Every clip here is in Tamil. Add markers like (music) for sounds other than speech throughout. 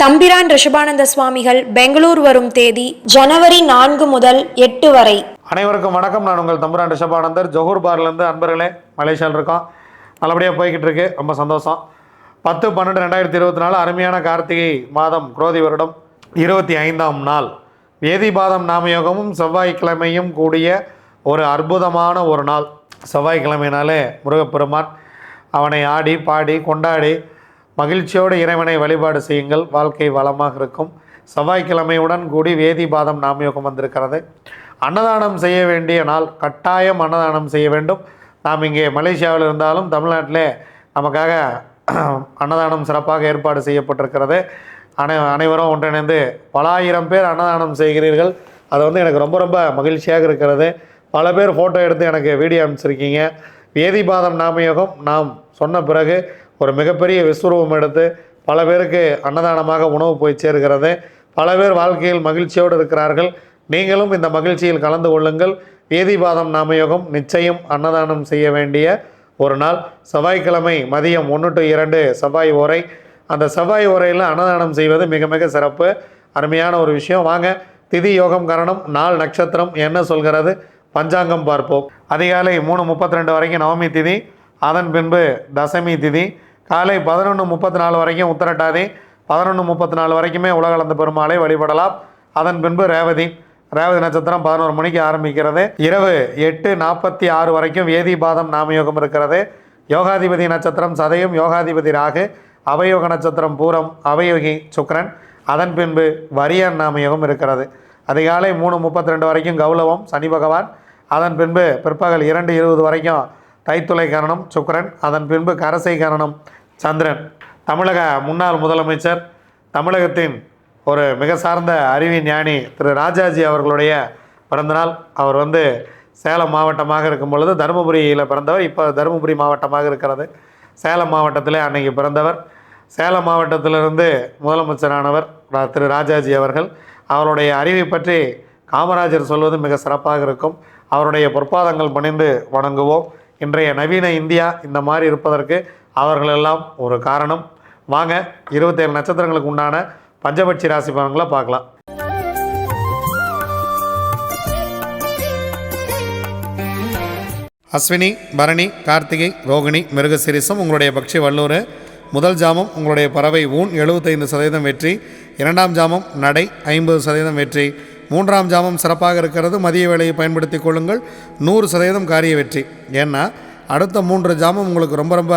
தம்பிரான் ரிஷபானந்த சுவாமிகள் பெங்களூர் வரும் தேதி ஜனவரி நான்கு முதல் எட்டு வரை. அனைவருக்கும் வணக்கம். நான் உங்கள் தம்பிரான் ரிஷபானந்தர். ஜோஹூர் பார்லேருந்து அன்பர்களே மலேசியாவில் இருக்கோம். நல்லபடியாக போய்கிட்டு இருக்கு ரொம்ப சந்தோஷம். பத்து பன்னெண்டு ரெண்டாயிரத்தி இருபத்தி நாலு அருமையான கார்த்திகை மாதம் குரோதி வருடம் இருபத்தி ஐந்தாம் நாள். வேதிபாதம் நாமயோகமும் செவ்வாய்க்கிழமையும் கூடிய ஒரு அற்புதமான ஒரு நாள். செவ்வாய்க்கிழமைனாலே முருகப்பெருமான் அவனை ஆடி பாடி கொண்டாடி மகிழ்ச்சியோடு இறைவனை வழிபாடு செய்யுங்கள். வாழ்க்கை வளமாக இருக்கும். செவ்வாய்க்கிழமையுடன் கூடி வேதிபாதம் நாமயோகம் வந்திருக்கிறது. அன்னதானம் செய்ய வேண்டிய நாள் கட்டாயம் அன்னதானம் செய்ய வேண்டும். நாம் இங்கே மலேசியாவில் இருந்தாலும் தமிழ்நாட்டிலே நமக்காக (clears throat) அன்னதானம் சிறப்பாக ஏற்பாடு செய்யப்பட்டிருக்கிறது. அனை அனைவரும் ஒன்றிணைந்து பல ஆயிரம் பேர் அன்னதானம் செய்கிறீர்கள். அது வந்து எனக்கு ரொம்ப ரொம்ப மகிழ்ச்சியாக இருக்கிறது. பல பேர் ஃபோட்டோ எடுத்து எனக்கு வீடியோ அனுப்பிச்சிருக்கீங்க. வேதிபாதம் நாமயோகம் நாம் சொன்ன பிறகு ஒரு மிகப்பெரிய விஸ்வரூபம் எடுத்து பல பேருக்கு அன்னதானமாக உணவு போய் சேர்கிறது. பல பேர் வாழ்க்கையில் மகிழ்ச்சியோடு இருக்கிறார்கள். நீங்களும் இந்த மகிழ்ச்சியில் கலந்து கொள்ளுங்கள். வேதிபாதம் நாமயோகம் நிச்சயம் அன்னதானம் செய்ய வேண்டிய ஒரு நாள். செவ்வாய்க்கிழமை மதியம் ஒன்று டு இரண்டு செவ்வாய் ஓரை. அந்த செவ்வாய் ஓரையில் அன்னதானம் செய்வது மிக மிக சிறப்பு. அருமையான ஒரு விஷயம். வாங்க திதி யோகம் கரணம் நாள் நட்சத்திரம் என்ன சொல்கிறது? பஞ்சாங்கம் பார்ப்போம். அதிகாலை மூணு முப்பத்தி ரெண்டு வரைக்கும் நவமி திதி. அதன் பின்பு தசமி திதி. காலை பதினொன்று முப்பத்தி நாலு வரைக்கும் உத்தரட்டாதி. பதினொன்று முப்பத்தி நாலு வரைக்குமே உலகளந்த பெருமாளை வழிபடலாம். அதன் பின்பு ரேவதி. ரேவதி நட்சத்திரம் பதினோரு மணிக்கு ஆரம்பிக்கிறது. இரவு எட்டு நாற்பத்தி ஆறு வரைக்கும் வேதி பாதம் நாமயோகம் இருக்கிறது. யோகாதிபதி நட்சத்திரம் சதயம் யோகாதிபதி ராகு. அவயோக நட்சத்திரம் பூரம் அவயோகி சுக்கரன். அதன் பின்பு வரியன் நாமயோகம் இருக்கிறது. அதிகாலை மூணு முப்பத்தி ரெண்டு வரைக்கும் கௌலவம் சனி பகவான். அதன் பின்பு பிற்பகல் இரண்டு இருபது வரைக்கும் தைத்துளை கரணம் சுக்கரன். அதன் பின்பு கரசை கரணம் சந்திரன் தமிழக முன்னாள் முதலமைச்சர் தமிழகத்தின் ஒரு மிக சார்ந்த அறிவி ஞானி திரு ராஜாஜி அவர்களுடைய பிறந்தநாள். அவர் வந்து சேலம் மாவட்டமாக இருக்கும் பொழுது தருமபுரியில் பிறந்தவர் இப்போ தருமபுரி மாவட்டமாக இருக்கிறது. சேலம் மாவட்டத்தில் அன்னைக்கு பிறந்தவர். சேலம் மாவட்டத்திலிருந்து முதலமைச்சரானவர் ரா- திரு ராஜாஜி அவர்கள். அவருடைய அறிவை பற்றி காமராஜர் சொல்வது மிக சிறப்பாக இருக்கும். அவருடைய பொற்பாதங்கள் பணிந்து வணங்குவோம். இன்றைய நவீன இந்தியா இந்த மாதிரி இருப்பதற்கு அவர்களெல்லாம் ஒரு காரணம். வாங்க இருபத்தேழு நட்சத்திரங்களுக்கு உண்டான பஞ்சபட்சி ராசி பலன்களை பார்க்கலாம். அஸ்வினி பரணி கார்த்திகை ரோகிணி மிருகசிரிசம் உங்களுடைய பக்ஷி வல்லூர். முதல் ஜாமம் உங்களுடைய பறவை ஊன் எழுபத்தைந்து சதவீதம் வெற்றி. இரண்டாம் ஜாமம் நடை ஐம்பது சதவீதம் வெற்றி. மூன்றாம் ஜாமம் சிறப்பாக இருக்கிறது மதிய வேலையை பயன்படுத்தி கொள்ளுங்கள். நூறு சதவீதம் காரிய வெற்றி. ஏன்னா அடுத்த மூன்று ஜாமம் உங்களுக்கு ரொம்ப ரொம்ப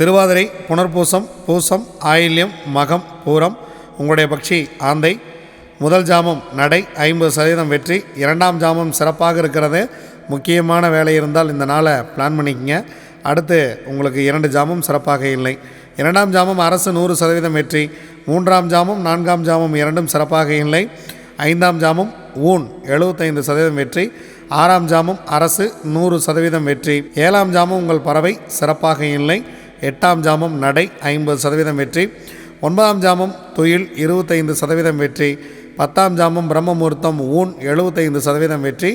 திருவாதிரை புனர்பூசம் பூசம் ஆயில்யம் மகம் பூரம் உங்களுடைய பக்ஷி ஆந்தை முதல் ஜாமம் நடை ஐம்பது சதவீதம் வெற்றி இரண்டாம் ஜாமம் சிறப்பாக இருக்கிறது. முக்கியமான வேலை இருந்தால் இந்த நாளை பிளான் பண்ணிக்கங்க. அடுத்து உங்களுக்கு இரண்டு ஜாமம் சிறப்பாக இல்லை. இரண்டாம் ஜாமம் அரசு நூறு சதவீதம் வெற்றி மூன்றாம் ஜாமம் நான்காம் ஜாமம் இரண்டும் சிறப்பாக இல்லை. ஐந்தாம் ஜாமம் ஊன் எழுபத்தைந்து சதவீதம் வெற்றி ஆறாம் ஜாமம் அரசு நூறு சதவீதம் வெற்றி. ஏழாம் ஜாமம் உங்கள் பறவை சிறப்பாக இல்லை. எட்டாம் ஜாமம் நடை ஐம்பது சதவீதம் வெற்றி ஒன்பதாம் ஜாமம் தொழில் இருபத்தைந்து சதவீதம் வெற்றி பத்தாம் ஜாமம் பிரம்மமுகூர்த்தம் ஊன் எழுபத்தைந்து சதவீதம் வெற்றி.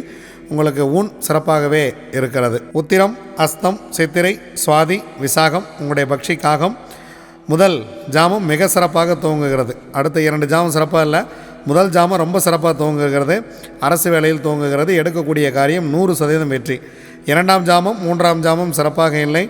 உங்களுக்கு ஊன் சிறப்பாகவே இருக்கிறது. உத்திரம் அஸ்தம் சித்திரை சுவாதி விசாகம் உங்களுடைய பக்ஷி காகம் முதல் ஜாமம் மிக சிறப்பாக துவங்குகிறது. அடுத்த இரண்டு ஜாமம் சிறப்பாக இல்லை முதல் ஜாமம் ரொம்ப சிறப்பாக துவங்குகிறது. அரசு வேலையில் துவங்குகிறது. எடுக்கக்கூடிய காரியம் நூறு சதவீதம் வெற்றி. இரண்டாம் ஜாமம் மூன்றாம் ஜாமம் சிறப்பாக இல்லை.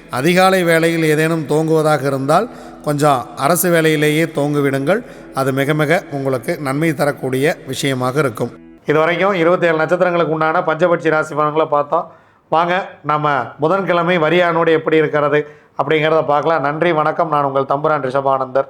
அதிகாலை வேளையில் ஏதேனும் தோங்குவதாக இருந்தால் கொஞ்சம் அரசு வேலையிலேயே தோங்குவிடுங்கள். அது மிக மிக உங்களுக்கு நன்மை தரக்கூடிய விஷயமாக இருக்கும். இது வரைக்கும் இருபத்தேழு நட்சத்திரங்களுக்கு உண்டான பஞ்சபட்சி ராசி பலன்களை பார்த்தோம். வாங்க நம்ம புதன்கிழமை வரியானோடு எப்படி இருக்கிறது அப்படிங்கிறத பார்க்கலாம். நன்றி வணக்கம். நான் உங்கள் தம்புரான் ரிஷபானந்தர்.